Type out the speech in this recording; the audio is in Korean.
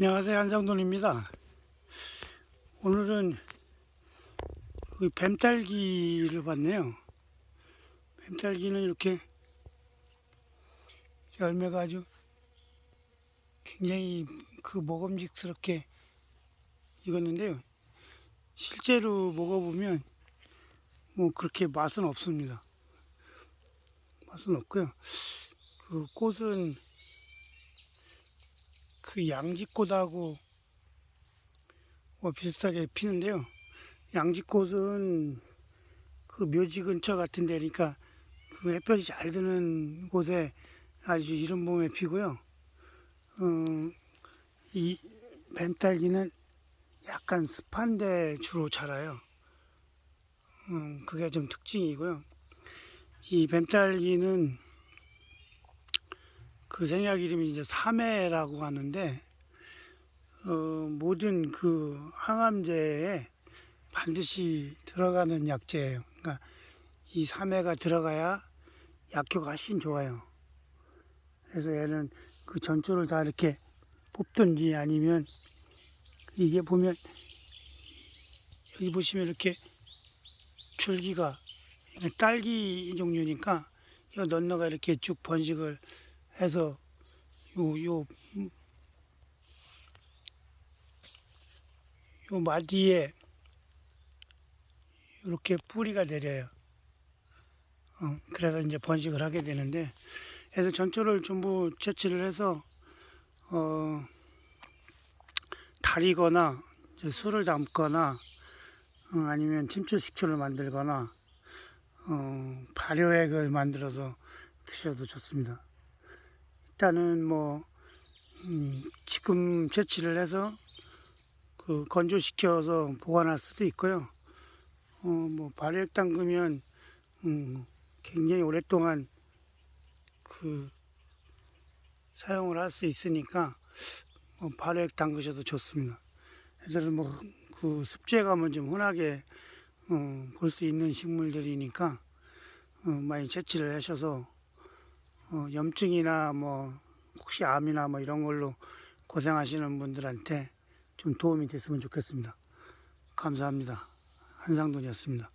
안녕하세요 한상돈입니다. 오늘은 그 뱀딸기를 봤네요. 뱀딸기는 이렇게 열매가 아주 굉장히 그 먹음직스럽게 익었는데요. 실제로 먹어보면 뭐 그렇게 맛은 없습니다. 맛은 없고요. 그 꽃은 그 양지꽃하고 뭐 비슷하게 피는데요. 양지꽃은 그 묘지 근처 같은 데니까 그 햇볕이 잘 드는 곳에 아주 이른 봄에 피고요. 어, 이 뱀딸기는 약간 습한 데 주로 자라요. 음, 그게 좀 특징이고요. 이 뱀딸기는 그 생약 이름이 이제 삼해라고 하는데 어, 모든 그 항암제에 반드시 들어가는 약재예요. 그러니까 이 삼해가 들어가야 약효가 훨씬 좋아요. 그래서 얘는 그 전초를 다 이렇게 뽑든지 아니면 이게 보면 여기 보시면 이렇게 줄기가 딸기 종류니까 이 넌너가 이렇게 쭉 번식을 해서 요, 요, 요 마디에 이렇게 뿌리가 내려요. 어, 그래서 이제 번식을 하게 되는데, 그래서 전초를 전부 채취를 해서, 어, 다리거나, 술을 담거나, 어, 아니면 침추식초를 만들거나, 어, 발효액을 만들어서 드셔도 좋습니다. 일단은 뭐 음, 지금 채취를 해서 그 건조시켜서 보관할 수도 있고요. 어, 뭐 발효액 담그면 음, 굉장히 오랫동안 그 사용을 할 수 있으니까 뭐 발효액 담그셔도 좋습니다. 그래서 뭐그 습재감은 좀 흔하게 어, 볼 수 있는 식물들이니까 어, 많이 채취를 하셔서 어, 염증이나 뭐 혹시 암이나 뭐 이런 걸로 고생하시는 분들한테 좀 도움이 됐으면 좋겠습니다. 감사합니다. 한상돈이었습니다.